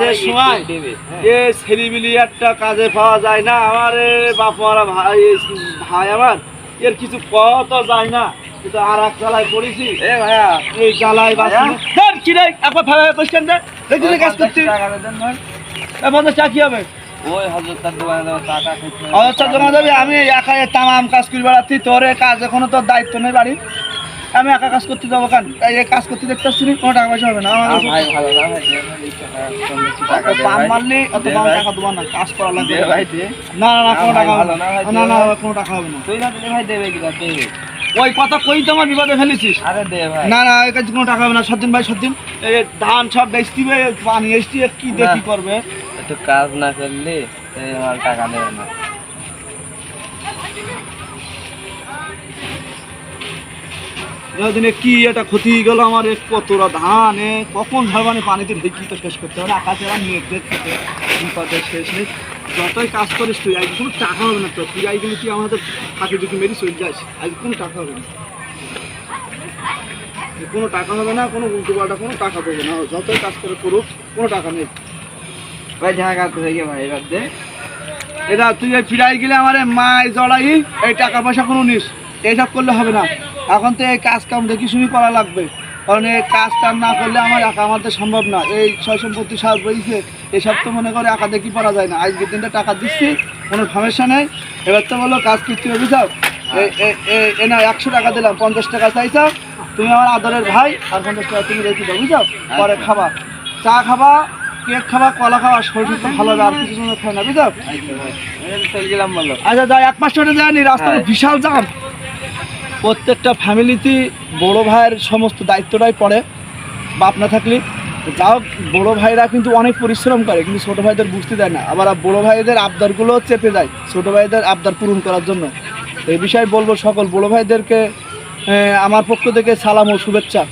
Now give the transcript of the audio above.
কাজের সময় এ ছেলিবিলি একটা কাজে পাওয়া যায় না আমার এ বাপ মারা ভাই ভাই আমার এর কিছু কত যায় না। কিন্তু আর এক পড়েছি। এ ভাইয়া। এই কি রে? একবার ফেলে পরিষ্কার দে দেখি রে কাজ টাকা কি হবে? আমি একা এ তামাম কাজ করে বেড়াচ্ছি। তোর কাজ এখনও তোর দায়িত্ব নেই বাড়ি আমি একা কাজ করতে যাব কান? এই এই কাজ করতে দেখতে আসছি কোনো টাকা পয়সা হবে না। টাকা পাম। অত পাম দেবো না কাজ করা লাগবে। না না কোনো টাকা হবে না না, কোনো টাকা হবে না। তুই না দিলে ভাই দেবে কি দেবে ওই কথা কই তো আমার বিপদে ফেলেছিস? আরে দে ভাই। না না কাজ কোনো টাকা হবে না সদিন ভাই সদিন এই ধান সব বেচতি পানি এসছি কি না। করবে? একটু কাজ না করলে টাকা দেবে না। দিনে কি এটা ক্ষতি গেল আমার? এক কতটা ধান এ কখন ভগবানে পানিতে ঢেকি তো শেষ করতে হবে? আকাশে আর মেঘ দেখতে বিপদের শেষ নেই। যতই কাজ করিস তুই আজ কোনো টাকা হবে না তো তুই আইগুলো তুই আমাদের ফাঁকি ঢুকে মেরি চলে যাস? আজ কোনো টাকা হবে না। কোনো টাকা হবে না কোনো উল্টো পাল্টা কোনো টাকা দেবে না। যতই কাজ করে করুক কোনো টাকা নেই। ভাই ঢাকা তো থেকে ভাই এবার দে। এটা তুই ফিরাই গেলে আমার মায় জড়াই এই টাকা পয়সা কোনো নিস। এইসব করলে হবে না। এখন তো এই কাজ কাম দেখি শুনি করা লাগবে। কারণ এই কাজ কাম না করলে আমার একা আমাদের সম্ভব না। এই ছয় সম্পত্তি সার রয়েছে এসব তো মনে করে একা দেখি করা যায় না। আজকের দিনটা টাকা দিচ্ছি কোনো সমস্যা নেই। এবার তো বলো কাজ করতে হবে বুঝাও এ না একশো টাকা দিলাম পঞ্চাশ টাকা চাইছাও তুমি আমার আদরের ভাই আর পঞ্চাশ টাকা তুমি রেখে দাও বুঝাও পরে খাবা। চা খাবা কেক খাবা কলা খাওয়া শরীর তো ভালো আর কিছু সময় খায় না গেলাম বলো। আচ্ছা যাই এক মাস ধরে যায়নি রাস্তায় হ্যাঁ। বিশাল জাম। প্রত্যেকটা ফ্যামিলিতে বড়ো ভাইয়ের সমস্ত দায়িত্বটাই পড়ে, বাপ না থাকলে। যাও বড়ো ভাইরা কিন্তু অনেক পরিশ্রম করে, কিন্তু ছোটো ভাইদের বুঝতে দেয় না। আবার বড়ো ভাইদের আবদারগুলো চেপে যায়, ছোটো ভাইদের আবদার পূরণ করার জন্য। এই বিষয়ে বলব সকল বড়ো ভাইদেরকে আমার পক্ষ থেকে সালাম ও শুভেচ্ছা।